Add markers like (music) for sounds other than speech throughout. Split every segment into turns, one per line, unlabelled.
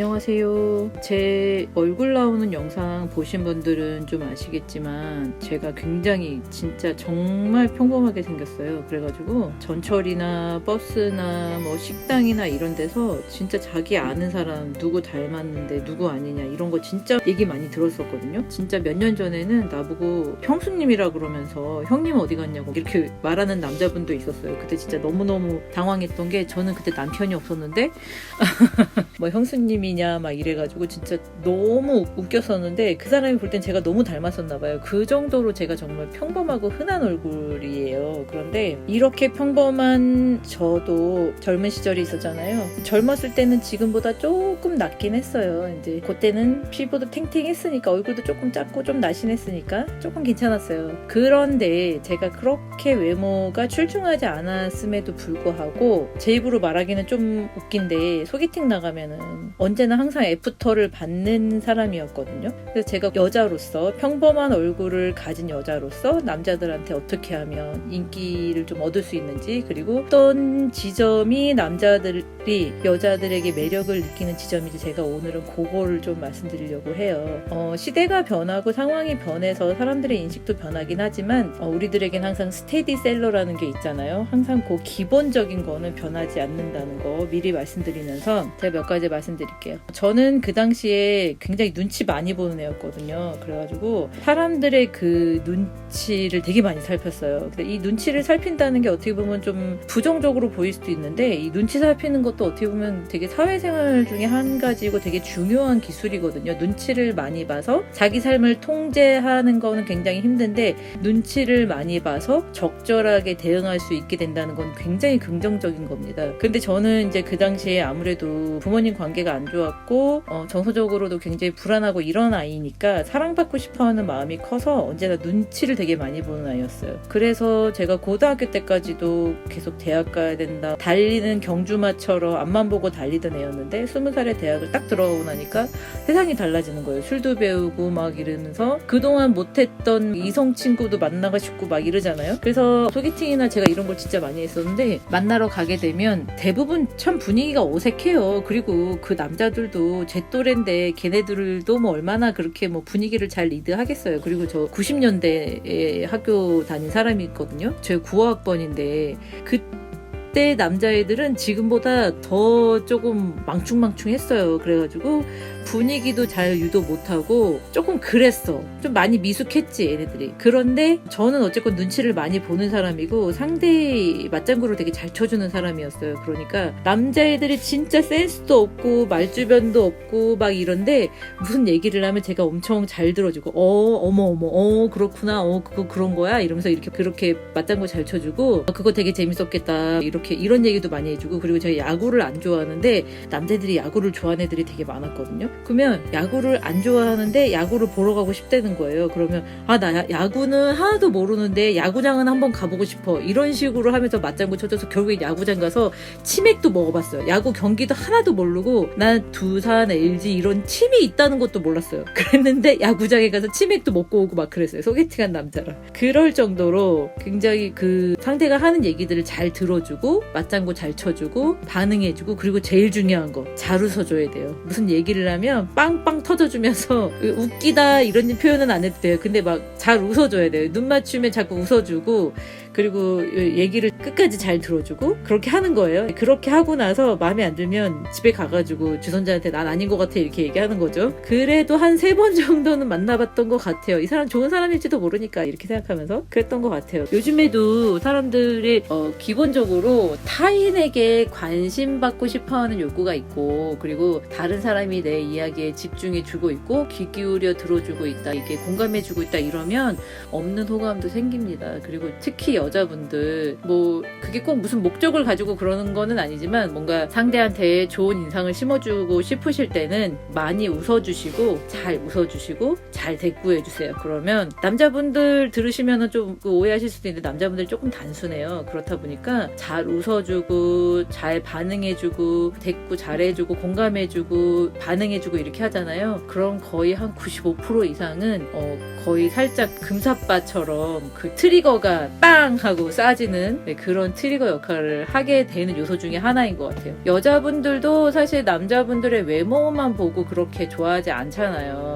안녕하세요. 제 얼굴 나오는 영상 보신 분들은 좀 아시겠지만 제가 굉장히 진짜 정말 평범하게 생겼어요. 그래가지고 전철이나 버스나 뭐 식당이나 이런 데서 진짜 자기 아는 사람 누구 닮았는데 누구 아니냐 이런 거 진짜 얘기 많이 들었었거든요. 진짜 몇 년 전에는 나보고 형수님이라 그러면서 형님 어디 갔냐고 이렇게 말하는 남자분도 있었어요. 그때 진짜 너무너무 당황했던 게 저는 그때 남편이 없었는데 (laughs) 뭐 형수님이 냐 막 이래가지고 진짜 너무 웃겼었는데 그 사람이 볼 땐 제가 너무 닮았었나 봐요. 그 정도로 제가 정말 평범하고 흔한 얼굴이에요. 그런데 이렇게 평범한 저도 젊은 시절이 있었잖아요. 젊었을 때는 지금보다 조금 낫긴 했어요. 이제 그때는 피부도 탱탱했으니까 얼굴도 조금 작고 좀 날씬했으니까 조금 괜찮았어요. 그런데 제가 그렇게 외모가 출중하지 않았음에도 불구하고 제 입으로 말하기는 좀 웃긴데 소개팅 나가면은 언제 나 항상 애프터를 받는 사람이었거든요. 그래서 제가 여자로서 평범한 얼굴을 가진 여자로서 남자들한테 어떻게 하면 인기를 좀 얻을 수 있는지 그리고 어떤 지점이 남자들이 여자들에게 매력을 느끼는 지점인지 제가 오늘은 그거를 좀 말씀드리려고 해요. 어, 시대가 변하고 상황이 변해서 사람들의 인식도 변하긴 하지만 어, 우리들에겐 항상 스테디셀러라는 게 있잖아요. 항상 그 기본적인 거는 변하지 않는다는 거 미리 말씀드리면서 제가 몇 가지 말씀드릴게요. 저는 그 당시에 굉장히 눈치 많이 보는 애였거든요. 그래가지고 사람들의 그 눈치를 되게 많이 살폈어요. 근데 이 눈치를 살핀다는 게 어떻게 보면 좀 부정적으로 보일 수도 있는데 이 눈치 살피는 것도 어떻게 보면 되게 사회생활 중에 한 가지고 되게 중요한 기술이거든요. 눈치를 많이 봐서 자기 삶을 통제하는 거는 굉장히 힘든데 눈치를 많이 봐서 적절하게 대응할 수 있게 된다는 건 굉장히 긍정적인 겁니다. 근데 저는 이제 그 당시에 아무래도 부모님 관계가 안 좋 았고 어, 정서적으로도 굉장히 불안하고 이런 아이니까 사랑받고 싶어하는 마음이 커서 언제나 눈치를 되게 많이 보는 아이였어요. 그래서 제가 고등학교 때까지도 계속 대학 가야 된다 달리는 경주마처럼 앞만 보고 달리던 애였는데 스무 살에 대학을 딱 들어가고 나니까 세상이 달라지는 거예요. 술도 배우고 막 이러면서 그동안 못했던 이성 친구도 만나고 싶고 막 이러잖아요. 그래서 소개팅이나 제가 이런 걸 진짜 많이 했었는데 만나러 가게 되면 대부분 참 분위기가 어색해요. 그리고 그 남 자들도 제 또래인데 걔네들도 뭐 얼마나 그렇게 뭐 분위기를 잘 리드하겠어요. 그리고 저 90년대에 학교 다닌 사람이 있거든요. 저 9학번인데 그때 남자애들은 지금보다 더 조금 망충망충했어요. 그래가지고 분위기도 잘 유도 못하고 조금 그랬어. 좀 많이 미숙했지, 얘네들이. 그런데 저는 어쨌건 눈치를 많이 보는 사람이고 상대의 맞장구를 되게 잘 쳐주는 사람이었어요. 그러니까 남자애들이 진짜 센스도 없고 말주변도 없고 막 이런데 무슨 얘기를 하면 제가 엄청 잘 들어주고 어, 어머, 어머, 어, 그렇구나. 어, 그거 그런 거야? 이러면서 이렇게 그렇게 맞장구 잘 쳐주고 어, 그거 되게 재밌었겠다. 이렇게 이런 얘기도 많이 해주고 그리고 제가 야구를 안 좋아하는데 남자들이 야구를 좋아하는 애들이 되게 많았거든요. 그러면 야구를 안 좋아하는데 야구를 보러 가고 싶다는 거예요. 그러면 아 나 야구는 하나도 모르는데 야구장은 한번 가보고 싶어 이런 식으로 하면서 맞장구 쳐줘서 결국에 야구장 가서 치맥도 먹어봤어요. 야구 경기도 하나도 모르고 난 두산, LG 이런 팀이 있다는 것도 몰랐어요. (laughs) 그랬는데 야구장에 가서 치맥도 먹고 오고 막 그랬어요. 소개팅한 남자랑 그럴 정도로 굉장히 그 상대가 하는 얘기들을 잘 들어주고 맞장구 잘 쳐주고 반응해주고 그리고 제일 중요한 거 잘 웃어줘야 돼요. 무슨 얘기를 하면 하면 빵빵 터져주면서 (laughs) 웃기다 이런 표현은 안 해도 돼요. 근데 막 잘 웃어줘야 돼요. 눈 맞추면 자꾸 웃어주고 그리고 얘기를 끝까지 잘 들어주고 그렇게 하는 거예요. 그렇게 하고 나서 마음에 안 들면 집에 가가지고 주선자한테 난 아닌 것 같아 이렇게 얘기하는 거죠. 그래도 한 세 번 (laughs) 정도는 만나봤던 것 같아요. 이 사람 좋은 사람일지도 모르니까 이렇게 생각하면서 그랬던 것 같아요. 요즘에도 사람들이 어, 기본적으로 타인에게 관심 받고 싶어하는 욕구가 있고 그리고 다른 사람이 내 이야기에 집중해주고 있고 귀 기울여 들어주고 있다 이게 공감해주고 있다 이러면 없는 호감도 생깁니다. 그리고 특히 여 자분들 뭐 그게 꼭 무슨 목적을 가지고 그러는 거는 아니지만 뭔가 상대한테 좋은 인상을 심어주고 싶으실 때는 많이 웃어주시고 잘 웃어주시고 잘 대꾸해주세요. 그러면 남자분들 들으시면은 좀 오해하실 수도 있는데 남자분들 조금 단순해요. 그렇다 보니까 잘 웃어주고 잘 반응해주고 대꾸 잘해주고 공감해주고 반응해주고 이렇게 하잖아요. 그럼 거의 한 95% 이상은 어 거의 살짝 금사빠처럼 그 트리거가 빵 팡하고 싸지는 네, 그런 트리거 역할을 하게 되는 요소 중에 하나인 것 같아요. 여자분들도 사실 남자분들의 외모만 보고 그렇게 좋아하지 않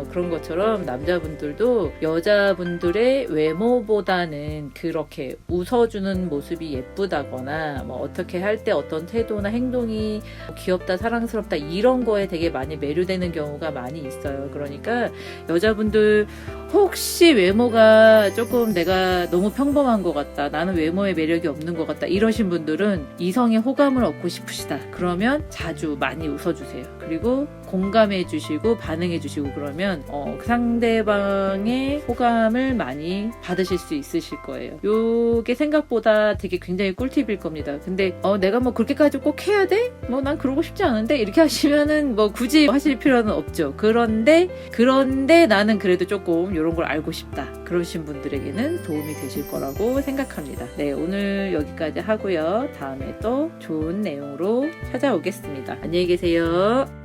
그런 것처럼 남자분들도 여자분들의 외모보다는 그렇게 웃어주는 모습이 예쁘다거나 뭐 어떻게 할 때 어떤 태도나 행동이 귀엽다, 사랑스럽다 이런 거에 되게 많이 매료되는 경우가 많이 있어요. 그러니까 여자분들 혹시 외모가 조금 내가 너무 평범한 것 같다. 나는 외모에 매력이 없는 것 같다. 이러신 분들은 이성의 호감을 얻고 싶으시다. 그러면 자주 많이 웃어주세요. 그리고 공감해 주시고 반응해 주시고 그러면 어, 상대방의 호감을 많이 받으실 수 있으실 거예요. 요게 생각보다 되게 굉장히 꿀팁일 겁니다. 근데 어, 내가 뭐 그렇게까지 꼭 해야 돼? 뭐 난 그러고 싶지 않은데 이렇게 하시면은 뭐 굳이 하실 필요는 없죠. 그런데 그런데 나는 그래도 조금 이런 걸 알고 싶다. 그러신 분들에게는 도움이 되실 거라고 생각합니다. 네, 오늘 여기까지 하고요. 다음에 또 좋은 내용으로 찾아오겠습니다. 안녕히 계세요.